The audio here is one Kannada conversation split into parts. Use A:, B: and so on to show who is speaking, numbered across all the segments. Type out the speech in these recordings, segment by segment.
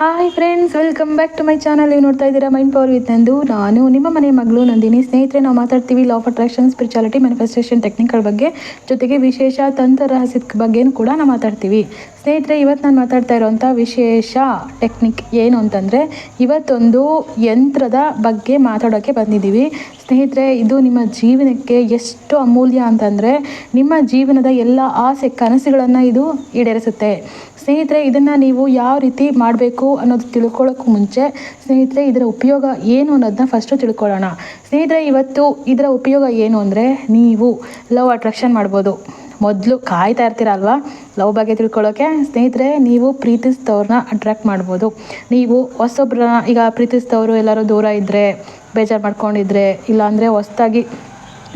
A: Hi friends welcome back to my channel ನೀವು ನೋಡ್ತಾ ಇದ್ದೀರಾ ಮೈಂಡ್ ಪವರ್ ವಿತ್ ನಂದು. ನಾನು ನಿಮ್ಮ ಮನೆ ಮಗಳು ನಂದಿನಿ. ಸ್ನೇಹಿತರೆ, ನಾವು ಮಾತಾಡ್ತೀವಿ law of attraction spirituality manifestation ಟೆಕ್ನಿಕ್ಗಳ ಬಗ್ಗೆ. ಜೊತೆಗೆ ವಿಶೇಷ ತಂತ್ರ ರಹಸ್ಯದ ಬಗ್ಗೆನೂ ಕೂಡ ನಾವು ಮಾತಾಡ್ತೀವಿ. ಸ್ನೇಹಿತರೆ ಇವತ್ತು ನಾನು ಮಾತಾಡ್ತಾ ಇರೋವಂಥ ವಿಶೇಷ ಟೆಕ್ನಿಕ್ ಏನು ಅಂತಂದರೆ, ಇವತ್ತೊಂದು ಯಂತ್ರದ ಬಗ್ಗೆ ಮಾತಾಡೋಕ್ಕೆ ಬಂದಿದ್ದೀವಿ. ಸ್ನೇಹಿತರೆ, ಇದು ನಿಮ್ಮ ಜೀವನಕ್ಕೆ ಎಷ್ಟು ಅಮೂಲ್ಯ ಅಂತಂದರೆ, ನಿಮ್ಮ ಜೀವನದ ಎಲ್ಲ ಆಸೆ, ಕನಸುಗಳನ್ನು ಇದು ಈಡೇರಿಸುತ್ತೆ. ಸ್ನೇಹಿತರೆ, ಇದನ್ನು ನೀವು ಯಾವ ರೀತಿ ಮಾಡಬೇಕು ಅನ್ನೋದು ತಿಳ್ಕೊಳ್ಳೋಕ್ಕೂ ಮುಂಚೆ, ಸ್ನೇಹಿತರೆ, ಇದರ ಉಪಯೋಗ ಏನು ಅನ್ನೋದನ್ನ ಫಸ್ಟು ತಿಳ್ಕೊಳ್ಳೋಣ. ಸ್ನೇಹಿತರೆ, ಇವತ್ತು ಇದರ ಉಪಯೋಗ ಏನು ಅಂದರೆ, ನೀವು ಲವ್ ಅಟ್ರಾಕ್ಷನ್ ಮಾಡ್ಬೋದು. ಮೊದಲು ಕಾಯ್ತಾ ಇರ್ತೀರಲ್ವಾ? ಲವ್ ಬಗ್ಗೆ ತಿಳ್ಕೊಳ್ಳೋಕೆ ಸ್ನೇಹಿತರೆ, ನೀವು ಪ್ರೀತಿಸಿದವ್ರನ್ನ ಅಟ್ರ್ಯಾಕ್ಟ್ ಮಾಡ್ಬೋದು. ನೀವು ಹೊಸೊಬ್ರನ್ನ, ಈಗ ಪ್ರೀತಿಸಿದವರು ಎಲ್ಲರೂ ದೂರ ಇದ್ದರೆ ಬೇಜಾರು ಮಾಡ್ಕೊಂಡಿದ್ರೆ, ಇಲ್ಲಾಂದರೆ ಹೊಸ್ದಾಗಿ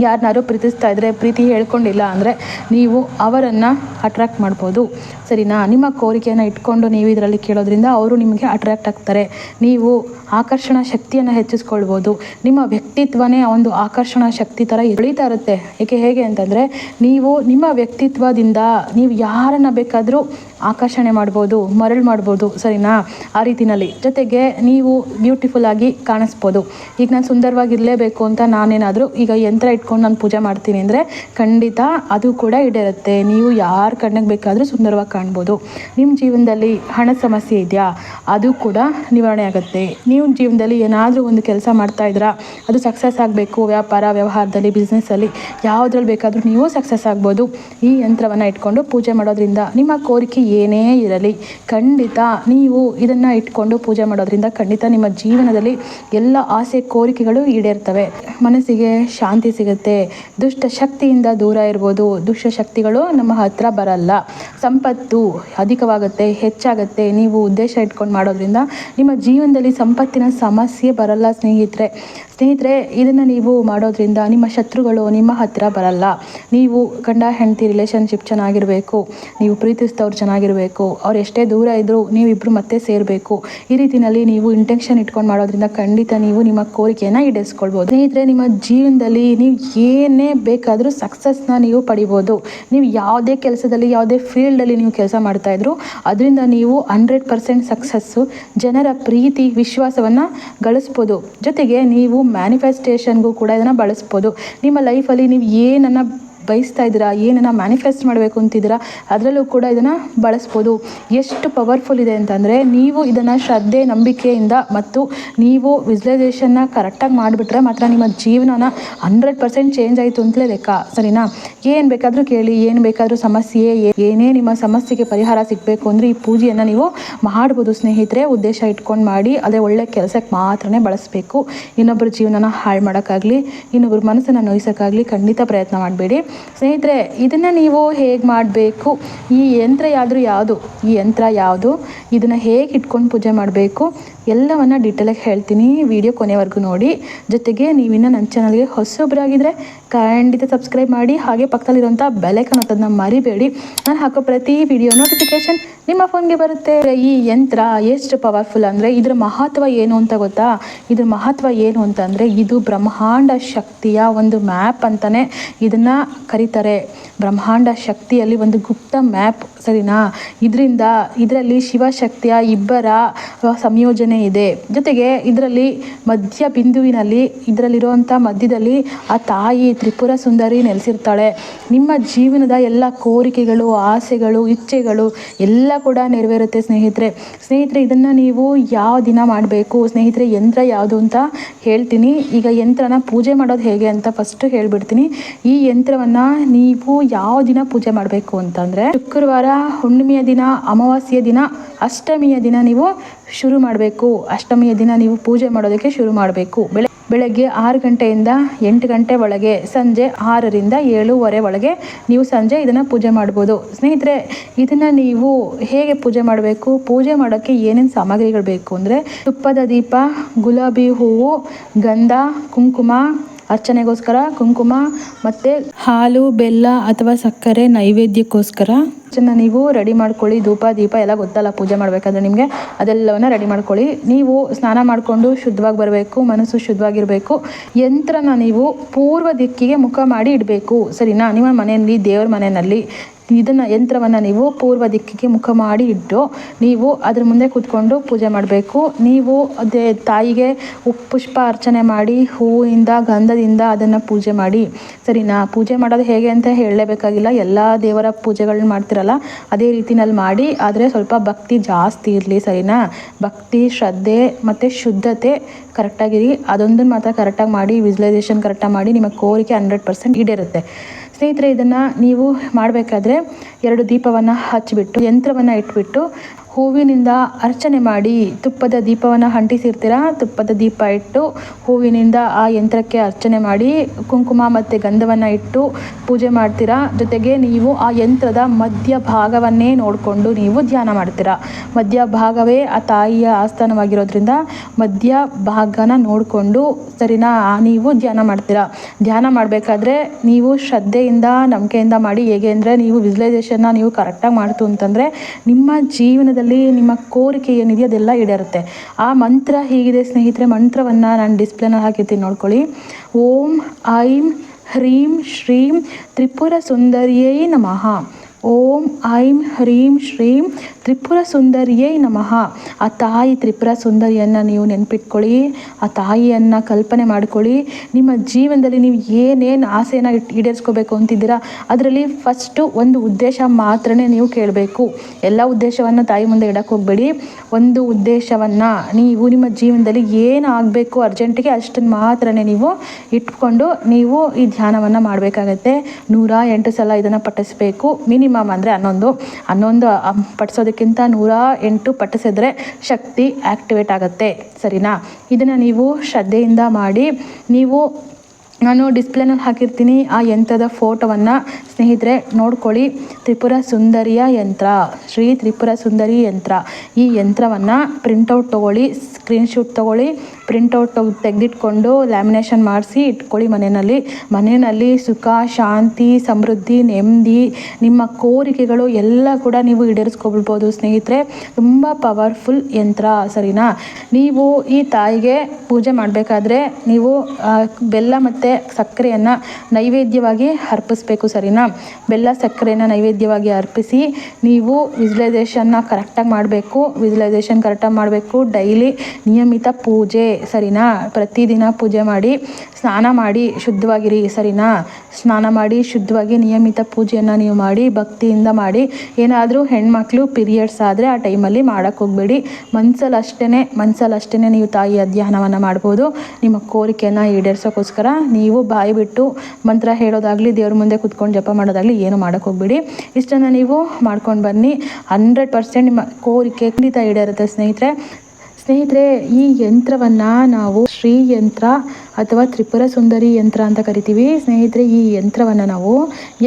A: ಯಾರನ್ನಾರು ಪ್ರೀತಿಸ್ತಾ ಇದ್ದರೆ ಪ್ರೀತಿ ಹೇಳ್ಕೊಂಡಿಲ್ಲ ಅಂದರೆ ನೀವು ಅವರನ್ನು ಅಟ್ರ್ಯಾಕ್ಟ್ ಮಾಡ್ಬೋದು. ಸರಿನಾ? ನಿಮ್ಮ ಕೋರಿಕೆಯನ್ನು ಇಟ್ಕೊಂಡು ನೀವು ಇದರಲ್ಲಿ ಕೇಳೋದ್ರಿಂದ ಅವರು ನಿಮಗೆ ಅಟ್ರ್ಯಾಕ್ಟ್ ಆಗ್ತಾರೆ. ನೀವು ಆಕರ್ಷಣಾ ಶಕ್ತಿಯನ್ನು ಹೆಚ್ಚಿಸ್ಕೊಳ್ಬೋದು. ನಿಮ್ಮ ವ್ಯಕ್ತಿತ್ವನೇ ಒಂದು ಆಕರ್ಷಣಾ ಶಕ್ತಿ ಥರ ಎಳೀತಾ ಇರುತ್ತೆ. ಏಕೆ ಹೇಗೆ ಅಂತಂದರೆ, ನೀವು ನಿಮ್ಮ ವ್ಯಕ್ತಿತ್ವದಿಂದ ನೀವು ಯಾರನ್ನು ಬೇಕಾದರೂ ಆಕರ್ಷಣೆ ಮಾಡ್ಬೋದು, ಮರಳು ಮಾಡ್ಬೋದು. ಸರಿನಾ? ಆ ರೀತಿನಲ್ಲಿ. ಜೊತೆಗೆ ನೀವು ಬ್ಯೂಟಿಫುಲ್ ಆಗಿ ಕಾಣಿಸ್ಬೋದು. ಈಗ ನಾನು ಸುಂದರವಾಗಿರಲೇಬೇಕು ಅಂತ ನಾನೇನಾದರೂ ಈಗ ಯಂತ್ರ ಇಟ್ಕೊಂಡು ನಾನು ಪೂಜೆ ಮಾಡ್ತೀನಿ ಅಂದರೆ ಖಂಡಿತ ಅದು ಕೂಡ ಈಡೇರುತ್ತೆ. ನೀವು ಯಾರ ಕಣ್ಣಿಗೆ ಬೇಕಾದರೂ ಸುಂದರವಾಗಿ ಕಾಣ್ಬೋದು. ನಿಮ್ಮ ಜೀವನದಲ್ಲಿ ಹಣ ಸಮಸ್ಯೆ ಇದೆಯಾ? ಅದು ಕೂಡ ನಿವಾರಣೆ ಆಗುತ್ತೆ. ನೀವು ಜೀವನದಲ್ಲಿ ಏನಾದರೂ ಒಂದು ಕೆಲಸ ಮಾಡ್ತಾ ಇದ್ದೀರಾ ಅದು ಸಕ್ಸಸ್ ಆಗಬೇಕು, ವ್ಯಾಪಾರ, ವ್ಯವಹಾರದಲ್ಲಿ ಬಿಸ್ನೆಸ್ಸಲ್ಲಿ ಯಾವುದ್ರಲ್ಲಿ ಬೇಕಾದರೂ ನೀವು ಸಕ್ಸಸ್ ಆಗ್ಬೋದು. ಈ ಯಂತ್ರವನ್ನು ಇಟ್ಕೊಂಡು ಪೂಜೆ ಮಾಡೋದ್ರಿಂದ ನಿಮ್ಮ ಕೋರಿಕೆ ಏನೇ ಇರಲಿ, ಖಂಡಿತ ನೀವು ಇದನ್ನು ಇಟ್ಕೊಂಡು ಪೂಜೆ ಮಾಡೋದ್ರಿಂದ ಖಂಡಿತ ನಿಮ್ಮ ಜೀವನದಲ್ಲಿ ಎಲ್ಲ ಆಸೆ, ಕೋರಿಕೆಗಳು ಈಡೇರ್ತವೆ. ಮನಸ್ಸಿಗೆ ಶಾಂತಿ ಸಿಗುತ್ತೆ. ದುಷ್ಟ ಶಕ್ತಿಯಿಂದ ದೂರ ಇರ್ಬೋದು. ದುಷ್ಟ ಶಕ್ತಿಗಳು ನಮ್ಮ ಹತ್ರ ಬರಲ್ಲ. ಸಂಪತ್ತು ಅಧಿಕವಾಗುತ್ತೆ, ಹೆಚ್ಚಾಗುತ್ತೆ. ನೀವು ಉದ್ದೇಶ ಇಟ್ಕೊಂಡು ಮಾಡೋದ್ರಿಂದ ನಿಮ್ಮ ಜೀವನದಲ್ಲಿ ಸಂಪತ್ತಿನ ಸಮಸ್ಯೆ ಬರಲ್ಲ ಸ್ನೇಹಿತರೆ. ಸ್ನೇಹಿತರೆ, ಇದನ್ನು ನೀವು ಮಾಡೋದ್ರಿಂದ ನಿಮ್ಮ ಶತ್ರುಗಳು ನಿಮ್ಮ ಹತ್ತಿರ ಬರಲ್ಲ. ನೀವು ಗಂಡ, ಹೆಂಡತಿ ರಿಲೇಷನ್ಶಿಪ್ ಚೆನ್ನಾಗಿರಬೇಕು. ನೀವು ಪ್ರೀತಿಸಿದವ್ರು ಚೆನ್ನಾಗಿರಬೇಕು. ಅವ್ರು ಎಷ್ಟೇ ದೂರ ಇದ್ದರೂ ನೀವಿಬ್ಬರು ಮತ್ತೆ ಸೇರಬೇಕು. ಈ ರೀತಿಯಲ್ಲಿ ನೀವು ಇಂಟೆನ್ಷನ್ ಇಟ್ಕೊಂಡು ಮಾಡೋದ್ರಿಂದ ಖಂಡಿತ ನೀವು ನಿಮ್ಮ ಕೋರಿಕೆಯನ್ನು ಈಡೇರಿಸ್ಕೊಳ್ಬೋದು. ಸ್ನೇಹಿತರೆ, ನಿಮ್ಮ ಜೀವನದಲ್ಲಿ ನೀವು ಏನೇ ಬೇಕಾದರೂ ಸಕ್ಸಸ್ನ ನೀವು ಪಡಿಬೋದು. ನೀವು ಯಾವುದೇ ಕೆಲಸದಲ್ಲಿ, ಯಾವುದೇ ಫೀಲ್ಡಲ್ಲಿ ನೀವು ಕೆಲಸ ಮಾಡ್ತಾಯಿದ್ರು ಅದರಿಂದ ನೀವು ಹಂಡ್ರೆಡ್ ಪರ್ಸೆಂಟ್ ಸಕ್ಸಸ್ಸು ಜನರ ಪ್ರೀತಿ, ವಿಶ್ವಾಸವನ್ನು ಗಳಿಸ್ಬೋದು. ಜೊತೆಗೆ ನೀವು ಮ್ಯಾನಿಫೆಸ್ಟೇಷನ್ಗೂ ಕೂಡ ಇದನ್ನು ಬಳಸ್ಬೋದು. ನಿಮ್ಮ ಲೈಫಲ್ಲಿ ನೀವು ಏನನ್ನು ಬಯಸ್ತಾ ಇದ್ದೀರಾ? ಏನನ್ನು ಮ್ಯಾನಿಫೆಸ್ಟ್ ಮಾಡಬೇಕು ಅಂತಿದ್ದೀರಾ? ಅದರಲ್ಲೂ ಕೂಡ ಇದನ್ನು ಬಳಸ್ಬೋದು. ಎಷ್ಟು ಪವರ್ಫುಲ್ ಇದೆ ಅಂತಂದರೆ, ನೀವು ಇದನ್ನು ಶ್ರದ್ಧೆ, ನಂಬಿಕೆಯಿಂದ ಮತ್ತು ನೀವು ವಿಜುಲೈಸೇಷನ್ನ ಕರೆಕ್ಟಾಗಿ ಮಾಡಿಬಿಟ್ರೆ ಮಾತ್ರ ನಿಮ್ಮ ಜೀವನನ ಹಂಡ್ರೆಡ್ ಪರ್ಸೆಂಟ್ ಚೇಂಜ್ ಆಯಿತು ಅಂತಲೇ ಲೆಕ್ಕ. ಸರಿನಾ? ಏನು ಬೇಕಾದರೂ ಕೇಳಿ, ಏನು ಬೇಕಾದರೂ ಸಮಸ್ಯೆ, ಏನೇ ನಿಮ್ಮ ಸಮಸ್ಯೆಗೆ ಪರಿಹಾರ ಸಿಗಬೇಕು ಅಂದರೆ ಈ ಪೂಜೆಯನ್ನು ನೀವು ಮಾಡ್ಬೋದು ಸ್ನೇಹಿತರೆ. ಉದ್ದೇಶ ಇಟ್ಕೊಂಡು ಮಾಡಿ, ಅದೇ ಒಳ್ಳೆ ಕೆಲಸಕ್ಕೆ ಮಾತ್ರನೇ ಬಳಸಬೇಕು. ಇನ್ನೊಬ್ಬರ ಜೀವನನ ಹಾಳು ಮಾಡೋಕ್ಕಾಗಲಿ ಇನ್ನೊಬ್ಬರ ಮನಸ್ಸನ್ನು ನೋಯಿಸೋಕ್ಕಾಗಲಿ ಖಂಡಿತ ಪ್ರಯತ್ನ ಮಾಡಬೇಡಿ. ಸ್ನೇಹಿತರೆ, ಇದನ್ನು ನೀವು ಹೇಗೆ ಮಾಡಬೇಕು? ಈ ಯಂತ್ರ ಯಾವುದು? ಯಾವುದು? ಈ ಯಂತ್ರ ಯಾವುದು? ಇದನ್ನು ಹೇಗೆ ಇಟ್ಕೊಂಡು ಪೂಜೆ ಮಾಡಬೇಕು? ಎಲ್ಲವನ್ನು ಡೀಟೇಲಾಗಿ ಹೇಳ್ತೀನಿ ವಿಡಿಯೋ ಕೊನೆವರೆಗೂ ನೋಡಿ. ಜೊತೆಗೆ ನೀವಿನ್ನು ನನ್ನ ಚಾನಲ್ಗೆ ಹೊಸೊಬ್ಬರಾಗಿದ್ದರೆ ಖಂಡಿತ ಸಬ್ಸ್ಕ್ರೈಬ್ ಮಾಡಿ, ಹಾಗೆ ಪಕ್ಕದಲ್ಲಿರುವಂಥ ಬೆಲೆಕನ್ ಅನ್ನೋದನ್ನ ಮರಿಬೇಡಿ. ನಾನು ಹಾಕೋ ಪ್ರತಿ ವಿಡಿಯೋ ನೋಟಿಫಿಕೇಶನ್ ನಿಮ್ಮ ಫೋನ್ಗೆ ಬರುತ್ತೆ. ಈ ಯಂತ್ರ ಎಷ್ಟು ಪವರ್ಫುಲ್ ಅಂದರೆ ಇದರ ಮಹತ್ವ ಏನು ಅಂತ ಗೊತ್ತಾ? ಇದ್ರ ಮಹತ್ವ ಏನು ಅಂತಂದರೆ ಇದು ಬ್ರಹ್ಮಾಂಡ ಶಕ್ತಿಯ ಒಂದು ಮ್ಯಾಪ್ ಅಂತಲೇ ಇದನ್ನು ಕರೀತಾರೆ. ಬ್ರಹ್ಮಾಂಡ ಶಕ್ತಿಯಲ್ಲಿ ಒಂದು ಗುಪ್ತ ಮ್ಯಾಪ್, ಸರಿನಾ? ಇದರಿಂದ ಇದರಲ್ಲಿ ಶಿವಶಕ್ತಿಯ ಇಬ್ಬರ ಸಂಯೋಜನೆ ಇದೆ. ಜೊತೆಗೆ ಇದರಲ್ಲಿ ಮಧ್ಯ ಬಿಂದುವಿನಲ್ಲಿ ಇದರಲ್ಲಿರುವಂಥ ಮಧ್ಯದಲ್ಲಿ ಆ ತಾಯಿ ತ್ರಿಪುರ ಸುಂದರಿ ನೆಲೆಸಿರ್ತಾಳೆ. ನಿಮ್ಮ ಜೀವನದ ಎಲ್ಲ ಕೋರಿಕೆಗಳು, ಆಸೆಗಳು, ಇಚ್ಛೆಗಳು ಎಲ್ಲ ಕೂಡ ನೆರವೇರುತ್ತೆ ಸ್ನೇಹಿತರೆ. ಸ್ನೇಹಿತರೆ, ಇದನ್ನು ನೀವು ಯಾವ ದಿನ ಮಾಡಬೇಕು? ಸ್ನೇಹಿತರೆ, ಯಂತ್ರ ಯಾವುದು ಅಂತ ಹೇಳ್ತೀನಿ. ಈಗ ಯಂತ್ರನ ಪೂಜೆ ಮಾಡೋದು ಹೇಗೆ ಅಂತ ಫಸ್ಟು ಹೇಳಿಬಿಡ್ತೀನಿ. ಈ ಯಂತ್ರವನ್ನು ನೀವು ಯಾವ ದಿನ ಪೂಜೆ ಮಾಡಬೇಕು ಅಂತಂದರೆ ಶುಕ್ರವಾರ ಹುಣ್ಣಿಮೆಯ ದಿನ, ಅಮಾವಾಸ್ಯೆಯ ದಿನ, ಅಷ್ಟಮಿಯ ದಿನ ನೀವು ಶುರು ಮಾಡಬೇಕು. ಅಷ್ಟಮಿಯ ದಿನ ನೀವು ಪೂಜೆ ಮಾಡೋದಕ್ಕೆ ಶುರು ಮಾಡಬೇಕು. ಬೆಳೆ, ಬೆಳಗ್ಗೆ ಆರು ಗಂಟೆಯಿಂದ ಎಂಟು ಗಂಟೆ ಒಳಗೆ, ಸಂಜೆ ಆರರಿಂದ ಏಳುವರೆ ಒಳಗೆ ನೀವು ಸಂಜೆ ಇದನ್ನು ಪೂಜೆ ಮಾಡ್ಬೋದು. ಸ್ನೇಹಿತರೆ, ಇದನ್ನು ನೀವು ಹೇಗೆ ಪೂಜೆ ಮಾಡಬೇಕು? ಪೂಜೆ ಮಾಡೋಕ್ಕೆ ಏನೇನು ಸಾಮಗ್ರಿಗಳು ಬೇಕು ಅಂದರೆ ತುಪ್ಪದ ದೀಪ, ಗುಲಾಬಿ ಹೂವು, ಗಂಧ, ಕುಂಕುಮ ಅರ್ಚನೆಗೋಸ್ಕರ ಕುಂಕುಮ ಮತ್ತು ಹಾಲು, ಬೆಲ್ಲ ಅಥವಾ ಸಕ್ಕರೆ ನೈವೇದ್ಯಕ್ಕೋಸ್ಕರ ಚೆನ್ನ ನೀವು ರೆಡಿ ಮಾಡ್ಕೊಳ್ಳಿ. ಧೂಪ, ದೀಪ ಎಲ್ಲ ಗೊತ್ತಲ್ಲ, ಪೂಜೆ ಮಾಡಬೇಕಾದ್ರೆ ನಿಮಗೆ. ಅದೆಲ್ಲವನ್ನ ರೆಡಿ ಮಾಡ್ಕೊಳ್ಳಿ. ನೀವು ಸ್ನಾನ ಮಾಡಿಕೊಂಡು ಶುದ್ಧವಾಗಿ ಬರಬೇಕು, ಮನಸ್ಸು ಶುದ್ಧವಾಗಿರಬೇಕು. ಯಂತ್ರನ ನೀವು ಪೂರ್ವ ದಿಕ್ಕಿಗೆ ಮುಖ ಮಾಡಿ ಇಡಬೇಕು. ಸರಿನಾ? ನಿಮ್ಮ ಮನೆಯಲ್ಲಿ, ದೇವ್ರ ಮನೆಯಲ್ಲಿ. ಇದನ್ನು ಯಂತ್ರವನ್ನು ನೀವು ಪೂರ್ವ ದಿಕ್ಕಿಗೆ ಮುಖ ಮಾಡಿ ಇಟ್ಟು ನೀವು ಅದ್ರ ಮುಂದೆ ಕೂತ್ಕೊಂಡು ಪೂಜೆ ಮಾಡಬೇಕು. ನೀವು ಅದೇ ತಾಯಿಗೆ ಪುಷ್ಪ ಅರ್ಚನೆ ಮಾಡಿ ಹೂವಿಂದ ಗಂಧದಿಂದ ಅದನ್ನು ಪೂಜೆ ಮಾಡಿ. ಸರಿನಾ? ಪೂಜೆ ಮಾಡೋದು ಹೇಗೆ ಅಂತ ಹೇಳಲೇಬೇಕಾಗಿಲ್ಲ. ಎಲ್ಲ ದೇವರ ಪೂಜೆಗಳನ್ನ ಮಾಡ್ತಿರಲ್ಲ, ಅದೇ ರೀತಿನಲ್ಲಿ ಮಾಡಿ, ಆದರೆ ಸ್ವಲ್ಪ ಭಕ್ತಿ ಜಾಸ್ತಿ ಇರಲಿ, ಸರಿನಾ? ಭಕ್ತಿ, ಶ್ರದ್ಧೆ ಮತ್ತು ಶುದ್ಧತೆ ಕರೆಕ್ಟಾಗಿರಿ ಅದೊಂದನ್ನು ಮಾತ್ರ ಕರೆಕ್ಟಾಗಿ ಮಾಡಿ ವಿಜುಲೈಸೇಷನ್ ಕರೆಕ್ಟಾಗಿ ಮಾಡಿ ನಿಮ್ಮ ಕೋರಿಕೆ ಹಂಡ್ರೆಡ್ ಪರ್ಸೆಂಟ್ ಈಡೇರುತ್ತೆ. ಸ್ನೇಹಿತರೆ ಇದನ್ನು ನೀವು ಮಾಡಬೇಕಾದ್ರೆ ಎರಡು ದೀಪವನ್ನು ಹಚ್ಚಿಬಿಟ್ಟು ಯಂತ್ರವನ್ನು ಇಟ್ಬಿಟ್ಟು ಹೂವಿನಿಂದ ಅರ್ಚನೆ ಮಾಡಿ ತುಪ್ಪದ ದೀಪವನ್ನು ಅಂಟಿಸಿರ್ತೀರಾ? ತುಪ್ಪದ ದೀಪ ಇಟ್ಟು ಹೂವಿನಿಂದ ಆ ಯಂತ್ರಕ್ಕೆ ಅರ್ಚನೆ ಮಾಡಿ ಕುಂಕುಮ ಮತ್ತು ಗಂಧವನ್ನು ಇಟ್ಟು ಪೂಜೆ ಮಾಡ್ತೀರಾ? ಜೊತೆಗೆ ನೀವು ಆ ಯಂತ್ರದ ಮಧ್ಯ ಭಾಗವನ್ನೇ ನೋಡಿಕೊಂಡು ನೀವು ಧ್ಯಾನ ಮಾಡ್ತೀರಾ? ಮಧ್ಯ ಭಾಗವೇ ಆ ತಾಯಿಯ ಆಸ್ಥಾನವಾಗಿರೋದ್ರಿಂದ ಮಧ್ಯ ಭಾಗನ ನೋಡಿಕೊಂಡು ಸರಿನಾ, ನೀವು ಧ್ಯಾನ ಮಾಡ್ತೀರಾ? ಧ್ಯಾನ ಮಾಡಬೇಕಾದ್ರೆ ನೀವು ಶ್ರದ್ಧೆಯಿಂದ, ನಂಬಿಕೆಯಿಂದ ಮಾಡಿ ಹೇಗೆ ಅಂದರೆ ನೀವು ವಿಜುಲೈಸೇಷನ್ನ ನೀವು ಕರೆಕ್ಟಾಗಿ ಮಾಡ್ತು ಅಂತಂದರೆ ನಿಮ್ಮ ಜೀವನದಲ್ಲಿ ನಿಮ್ಮ ಕೋರಿಕೆ ಏನಿದೆ ಅದೆಲ್ಲ ಈಡೇರುತ್ತೆ. ಆ ಮಂತ್ರ ಹೀಗಿದೆ, ಸ್ನೇಹಿತರೆ. ಮಂತ್ರವನ್ನು ನಾನು ಡಿಸ್ಪ್ಲೇನ ಹಾಕಿರ್ತೀನಿ, ನೋಡ್ಕೊಳ್ಳಿ. ಓಂ ಐಂ ಹ್ರೀಂ ಶ್ರೀಂ ತ್ರಿಪುರ ಸುಂದರಿಯೈ ನಮಃ. ಓಂ ಐಂ ಹ್ರೀಂ ಶ್ರೀಂ ತ್ರಿಪುರ ಸುಂದರಿಯೇ ನಮಃ. ಆ ತಾಯಿ ತ್ರಿಪುರ ಸುಂದರಿಯನ್ನು ನೀವು ನೆನಪಿಟ್ಕೊಳ್ಳಿ ಆ ತಾಯಿಯನ್ನು ಕಲ್ಪನೆ ಮಾಡ್ಕೊಳ್ಳಿ. ನಿಮ್ಮ ಜೀವನದಲ್ಲಿ ನೀವು ಏನೇನು ಆಸೆನ ಇಟ್ ಈಡೇರಿಸ್ಕೋಬೇಕು ಅಂತಿದ್ದೀರಾ ಅದರಲ್ಲಿ ಫಸ್ಟು ಒಂದು ಉದ್ದೇಶ ಮಾತ್ರ ನೀವು ಕೇಳಬೇಕು. ಎಲ್ಲ ಉದ್ದೇಶವನ್ನು ತಾಯಿ ಮುಂದೆ ಇಡಕ್ಕೆ ಹೋಗಬೇಡಿ. ಒಂದು ಉದ್ದೇಶವನ್ನು ನೀವು ನಿಮ್ಮ ಜೀವನದಲ್ಲಿ ಏನು ಆಗಬೇಕು ಅರ್ಜೆಂಟಿಗೆ ಅಷ್ಟನ್ನು ಮಾತ್ರ ನೀವು ಇಟ್ಕೊಂಡು ನೀವು ಈ ಧ್ಯಾನವನ್ನು ಮಾಡಬೇಕಾಗತ್ತೆ. ನೂರ ಎಂಟು ಸಲ ಇದನ್ನು ಪಠಿಸ್ಬೇಕು. ಮಿನಿಮಮ್ ಅಂದರೆ ಹನ್ನೊಂದು. ಹನ್ನೊಂದು ಅಮ್, ಪಠಿಸೋದಕ್ಕಿಂತ ನೂರ ಎಂಟು ಪಟ್ಟಿಸಿದ್ರೆ ಶಕ್ತಿ ಆ್ಯಕ್ಟಿವೇಟ್ ಆಗುತ್ತೆ. ಸರಿನಾ? ಇದನ್ನು ನೀವು ಶ್ರದ್ಧೆಯಿಂದ ಮಾಡಿ ನೀವು ನಾನು ಡಿಸ್ಪ್ಲೇನಲ್ಲಿ ಹಾಕಿರ್ತೀನಿ ಆ ಯಂತ್ರದ ಫೋಟೋವನ್ನು. ಸ್ನೇಹಿತರೆ, ನೋಡ್ಕೊಳ್ಳಿ. ತ್ರಿಪುರ ಸುಂದರಿಯ ಯಂತ್ರ. ಶ್ರೀ ತ್ರಿಪುರ ಸುಂದರಿ ಯಂತ್ರ. ಈ ಯಂತ್ರವನ್ನು ಪ್ರಿಂಟೌಟ್ ತೊಗೊಳ್ಳಿ, ಸ್ಕ್ರೀನ್ಶೂಟ್ ತೊಗೊಳ್ಳಿ. ಪ್ರಿಂಟೌಟ್ ತೆಗೆದಿಟ್ಕೊಂಡು ಲ್ಯಾಮಿನೇಷನ್ ಮಾಡಿಸಿ ಇಟ್ಕೊಳ್ಳಿ ಮನೆಯಲ್ಲಿ. ಮನೆಯಲ್ಲಿ ಸುಖ, ಶಾಂತಿ, ಸಮೃದ್ಧಿ, ನೆಮ್ಮದಿ, ನಿಮ್ಮ ಕೋರಿಕೆಗಳು ಎಲ್ಲ ಕೂಡ ನೀವು ಈಡೇರಿಸ್ಕೊಬಿಡ್ಬೋದು ಸ್ನೇಹಿತರೆ. ತುಂಬ ಪವರ್ಫುಲ್ ಯಂತ್ರ, ಸರಿನಾ? ನೀವು ಈ ತಾಯಿಗೆ ಪೂಜೆ ಮಾಡಬೇಕಾದ್ರೆ ನೀವು ಬೆಲ್ಲ ಮತ್ತು ಸಕ್ಕರೆಯನ್ನು ನೈವೇದ್ಯವಾಗಿ ಅರ್ಪಿಸ್ಬೇಕು ಸರಿನಾ? ಬೆಲ್ಲ ಸಕ್ಕರೆನ ನೈವೇದ್ಯವಾಗಿ ಅರ್ಪಿಸಿ ನೀವು ವಿಜುಲೈಸೇಷನ್ನ ಕರೆಕ್ಟಾಗಿ ಮಾಡಬೇಕು. ವಿಜುವಲೈಸೇಷನ್ ಕರೆಕ್ಟಾಗಿ ಮಾಡಬೇಕು. ಡೈಲಿ ನಿಯಮಿತ ಪೂಜೆ ಸರಿನಾ? ಪ್ರತಿದಿನ ಪೂಜೆ ಮಾಡಿ, ಸ್ನಾನ ಮಾಡಿ ಶುದ್ಧವಾಗಿರಿ ಸರಿನಾ? ಸ್ನಾನ ಮಾಡಿ ಶುದ್ಧವಾಗಿ ನಿಯಮಿತ ಪೂಜೆಯನ್ನು ನೀವು ಮಾಡಿ, ಭಕ್ತಿಯಿಂದ ಮಾಡಿ. ಏನಾದರೂ ಹೆಣ್ಮಕ್ಳು ಪೀರಿಯಡ್ಸ್ ಆದರೆ ಆ ಟೈಮಲ್ಲಿ ಮಾಡೋಕ್ಕೆ ಹೋಗಬೇಡಿ. ಮನ್ಸಲ್ಲಿ ಅಷ್ಟೇ ಮನ್ಸಲ್ಲಿ ಅಷ್ಟೇ ನೀವು ತಾಯಿಯ ಧ್ಯಾನವನ್ನು ಮಾಡ್ಬೋದು. ನಿಮ್ಮ ಕೋರಿಕೆಯನ್ನು ಈಡೇರಿಸೋಕ್ಕೋಸ್ಕರ ನೀವು ಬಾಯಿ ಬಿಟ್ಟು ಮಂತ್ರ ಹೇಳೋದಾಗಲಿ, ದೇವ್ರ ಮುಂದೆ ಕುತ್ಕೊಂಡು ಜಪ ಮಾಡೋದಾಗಲಿ ಏನು ಮಾಡೋಕ್ಕೆ ಹೋಗಬೇಡಿ. ಇಷ್ಟನ್ನು ನೀವು ಮಾಡ್ಕೊಂಡು ಬನ್ನಿ. ಹಂಡ್ರೆಡ್ ಪರ್ಸೆಂಟ್ ನಿಮ್ಮ ಕೋರಿಕೆ ಖಂಡಿತ ಈಡೇರುತ್ತೆ ಸ್ನೇಹಿತರೆ. ಸ್ನೇಹಿತರೆ, ಈ ಯಂತ್ರವನ್ನು ನಾವು ಶ್ರೀ ಯಂತ್ರ ಅಥವಾ ತ್ರಿಪುರ ಸುಂದರಿ ಯಂತ್ರ ಅಂತ ಕರಿತೀವಿ. ಸ್ನೇಹಿತರೆ, ಈ ಯಂತ್ರವನ್ನು ನಾವು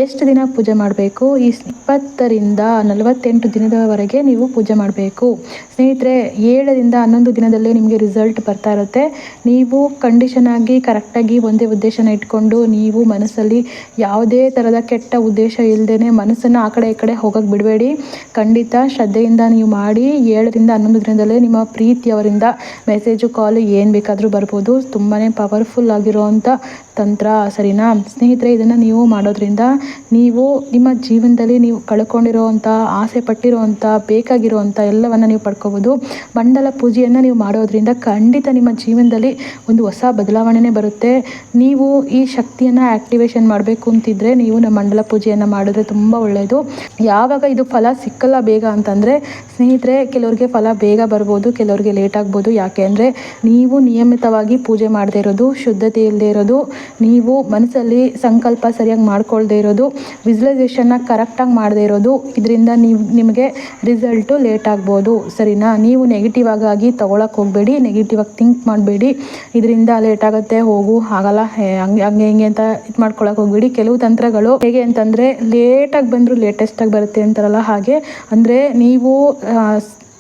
A: ಎಷ್ಟು ದಿನ ಪೂಜೆ ಮಾಡಬೇಕು? ಈ ಇಪ್ಪತ್ತರಿಂದ ನಲವತ್ತೆಂಟು ದಿನದವರೆಗೆ ನೀವು ಪೂಜೆ ಮಾಡಬೇಕು. ಸ್ನೇಹಿತರೆ, ಏಳರಿಂದ ಹನ್ನೊಂದು ದಿನದಲ್ಲೇ ನಿಮಗೆ ರಿಸಲ್ಟ್ ಬರ್ತಾ ಇರುತ್ತೆ. ನೀವು ಕಂಡೀಷನ್ ಆಗಿ ಕರೆಕ್ಟಾಗಿ ಒಂದೇ ಉದ್ದೇಶನ ಇಟ್ಕೊಂಡು, ನೀವು ಮನಸ್ಸಲ್ಲಿ ಯಾವುದೇ ಥರದ ಕೆಟ್ಟ ಉದ್ದೇಶ ಇಲ್ಲದೇ ಮನಸ್ಸನ್ನು ಆ ಕಡೆ ಈ ಕಡೆ ಹೋಗೋಕ್ಕೆ ಬಿಡಬೇಡಿ. ಖಂಡಿತ ಶ್ರದ್ಧೆಯಿಂದ ನೀವು ಮಾಡಿ, ಏಳರಿಂದ ಹನ್ನೊಂದು ದಿನದಲ್ಲೇ ನಿಮ್ಮ ಪ್ರೀತಿಯವರಿಂದ ಮೆಸೇಜು ಕಾಲು ಏನು ಬೇಕಾದರೂ ಬರ್ಬೋದು. ತುಂಬಾ ಪವರ್ಫುಲ್ ಆಗಿರೋವಂಥ ತಂತ್ರ, ಸರಿನಾ? ಸ್ನೇಹಿತರೆ, ಇದನ್ನು ನೀವು ಮಾಡೋದ್ರಿಂದ ನೀವು ನಿಮ್ಮ ಜೀವನದಲ್ಲಿ ನೀವು ಕಳ್ಕೊಂಡಿರೋವಂಥ ಆಸೆ ಪಟ್ಟಿರುವಂಥ ಬೇಕಾಗಿರುವಂಥ ಎಲ್ಲವನ್ನು ನೀವು ಪಡ್ಕೋಬೋದು. ಮಂಡಲ ಪೂಜೆಯನ್ನು ನೀವು ಮಾಡೋದ್ರಿಂದ ಖಂಡಿತ ನಿಮ್ಮ ಜೀವನದಲ್ಲಿ ಒಂದು ಹೊಸ ಬದಲಾವಣೆನೇ ಬರುತ್ತೆ. ನೀವು ಈ ಶಕ್ತಿಯನ್ನು ಆ್ಯಕ್ಟಿವೇಷನ್ ಮಾಡಬೇಕು ಅಂತಿದ್ರೆ ನೀವು ನಮ್ಮ ಮಂಡಲ ಪೂಜೆಯನ್ನು ಮಾಡಿದ್ರೆ ತುಂಬ ಒಳ್ಳೆಯದು ಯಾವಾಗ ಇದು ಫಲ ಸಿಕ್ಕಲ್ಲ ಬೇಗ ಅಂತಂದರೆ, ಸ್ನೇಹಿತರೆ, ಕೆಲವರಿಗೆ ಫಲ ಬೇಗ ಬರ್ಬೋದು, ಕೆಲವರಿಗೆ ಲೇಟ್ ಆಗ್ಬೋದು. ಯಾಕೆ ಅಂದರೆ, ನೀವು ನಿಯಮಿತವಾಗಿ ಪೂಜೆ ಮಾಡದೇ ಇರೋದು ಶುದ್ಧತೆ ಇಲ್ಲದೆ ಇರೋದು ನೀವು ಮನಸ್ಸಲ್ಲಿ ಸಂಕಲ್ಪ ಸರಿಯಾಗಿ ಮಾಡ್ಕೊಳ್ದೇ ಇರೋದು ವಿಜುಲೈಸೇಷನ್ನ ಕರೆಕ್ಟಾಗಿ ಮಾಡದೇ ಇರೋದು, ಇದರಿಂದ ನೀವು, ನಿಮಗೆ ರಿಸಲ್ಟು ಲೇಟ್ ಆಗ್ಬೋದು. ಸರಿನಾ? ನೀವು ನೆಗೆಟಿವ್ ಆಗಿ ತೊಗೊಳಕ್ಕೆ ಹೋಗಬೇಡಿ ನೆಗೆಟಿವ್ ಆಗಿ ಥಿಂಕ್ ಮಾಡಬೇಡಿ. ಇದರಿಂದ ಲೇಟ್ ಆಗುತ್ತೆ, ಹೋಗು, ಆಗಲ್ಲ ಹಂಗೆ ಹಂಗೆ, ಹಿಂಗೆ ಅಂತ ಇದು ಮಾಡ್ಕೊಳಕ್ಕೆ ಹೋಗಬೇಡಿ. ಕೆಲವು ತಂತ್ರಗಳು ಹೇಗೆ ಅಂತಂದರೆ ಲೇಟಾಗಿ ಬಂದರೂ ಲೇಟೆಸ್ಟಾಗಿ ಬರುತ್ತೆ ಅಂತಾರಲ್ಲ ಹಾಗೆ. ಅಂದರೆ ನೀವು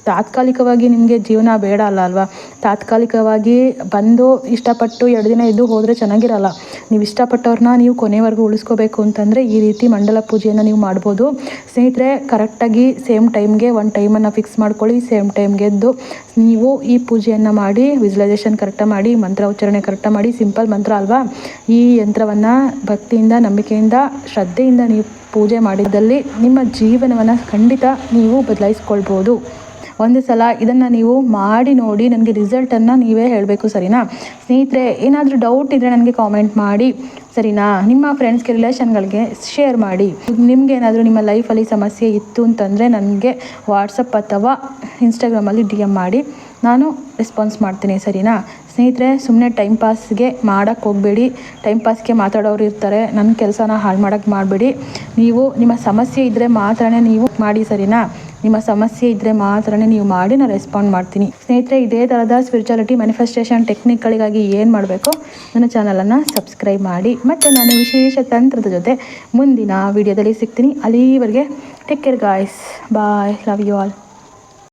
A: ತಾತ್ಕಾಲಿಕವಾಗಿ ನಿಮಗೆ ಜೀವನ ಬೇಡ ಅಲ್ಲ ಅಲ್ವಾ? ತಾತ್ಕಾಲಿಕವಾಗಿ ಬಂದು ಇಷ್ಟಪಟ್ಟು ಎರಡು ದಿನ ಇದ್ದು ಹೋದರೆ ಚೆನ್ನಾಗಿರಲ್ಲ. ನೀವು ಇಷ್ಟಪಟ್ಟವ್ರನ್ನ ನೀವು ಕೊನೆವರೆಗೂ ಉಳಿಸ್ಕೋಬೇಕು ಅಂತಂದರೆ ಈ ರೀತಿ ಮಂಡಲ ಪೂಜೆಯನ್ನು ನೀವು ಮಾಡ್ಬೋದು. ಸ್ನೇಹಿತರೆ, ಕರೆಕ್ಟಾಗಿ ಸೇಮ್ ಟೈಮ್ಗೆ ಒಂದು ಟೈಮನ್ನು ಫಿಕ್ಸ್ ಮಾಡ್ಕೊಳ್ಳಿ, ಸೇಮ್ ಟೈಮ್ಗೆ ಎದ್ದು ನೀವು ಈ ಪೂಜೆಯನ್ನು ಮಾಡಿ ವಿಜುಲೈಸೇಷನ್ ಕರೆಕ್ಟಾಗಿ ಮಾಡಿ, ಮಂತ್ರ ಉಚ್ಚಾರಣೆ ಕರೆಕ್ಟಾಗಿ ಮಾಡಿ ಸಿಂಪಲ್ ಮಂತ್ರ ಅಲ್ವಾ? ಈ ಯಂತ್ರವನ್ನು ಭಕ್ತಿಯಿಂದ, ನಂಬಿಕೆಯಿಂದ, ಶ್ರದ್ಧೆಯಿಂದ ನೀವು ಪೂಜೆ ಮಾಡಿದಲ್ಲಿ ನಿಮ್ಮ ಜೀವನವನ್ನು ಖಂಡಿತ ನೀವು ಬದಲಾಯಿಸ್ಕೊಳ್ಬೋದು. ಒಂದು ಸಲ ಇದನ್ನು ನೀವು ಮಾಡಿ ನೋಡಿ ನನಗೆ ರಿಸಲ್ಟನ್ನು ನೀವೇ ಹೇಳಬೇಕು, ಸರಿನಾ? ಸ್ನೇಹಿತರೆ, ಏನಾದರೂ ಡೌಟ್ ಇದ್ದರೆ ನನಗೆ ಕಾಮೆಂಟ್ ಮಾಡಿ, ಸರಿನಾ? ನಿಮ್ಮ ಫ್ರೆಂಡ್ಸ್ಗೆ ರಿಲೇಷನ್ಗಳಿಗೆ ಶೇರ್ ಮಾಡಿ. ನಿಮ್ಗೆ ಏನಾದರೂ ನಿಮ್ಮ ಲೈಫಲ್ಲಿ ಸಮಸ್ಯೆ ಇತ್ತು ಅಂತಂದರೆ ನನಗೆ ವಾಟ್ಸಪ್ ಅಥವಾ ಇನ್ಸ್ಟಾಗ್ರಾಮಲ್ಲಿ ಡಿ ಎಂ ಮಾಡಿ. ನಾನು ರೆಸ್ಪಾನ್ಸ್ ಮಾಡ್ತೀನಿ, ಸರಿನಾ? ಸ್ನೇಹಿತರೆ ಸುಮ್ಮನೆ ಟೈಮ್ ಪಾಸ್ಗೆ ಮಾಡೋಕ್ಕೆ ಹೋಗಬೇಡಿ. ಟೈಮ್ ಪಾಸ್ಗೆ ಮಾತಾಡೋರು ಇರ್ತಾರೆ. ನನ್ನ ಕೆಲಸನ ಹಾಳು ಮಾಡೋಕ್ಕೆ ಮಾಡಬೇಡಿ. ನೀವು ನಿಮ್ಮ ಸಮಸ್ಯೆ ಇದ್ದರೆ ಮಾತ್ರನೇ ನೀವು ಮಾಡಿ, ಸರಿನಾ? ನಿಮ್ಮ ಸಮಸ್ಯೆ ಇದ್ದರೆ ಮಾತ್ರನೇ ನೀವು ಮಾಡಿ, ನಾನು ರೆಸ್ಪಾಂಡ್ ಮಾಡ್ತೀನಿ. ಸ್ನೇಹಿತರೆ, ಇದೇ ಥರದ ಸ್ಪಿರಿಚುಯಾಲಿಟಿ ಮ್ಯಾನಿಫೆಸ್ಟೇಷನ್ ಟೆಕ್ನಿಕ್ಗಳಿಗಾಗಿ ಏನು ಮಾಡಬೇಕು? ನನ್ನ ಚಾನಲನ್ನು ಸಬ್ಸ್ಕ್ರೈಬ್ ಮಾಡಿ. ಮತ್ತು ನಾನು ವಿಶೇಷ ತಂತ್ರದ ಜೊತೆ ಮುಂದಿನ ವಿಡಿಯೋದಲ್ಲಿ ಸಿಗ್ತೀನಿ. ಅಲ್ಲಿವರೆಗೆ take care guys bye love you all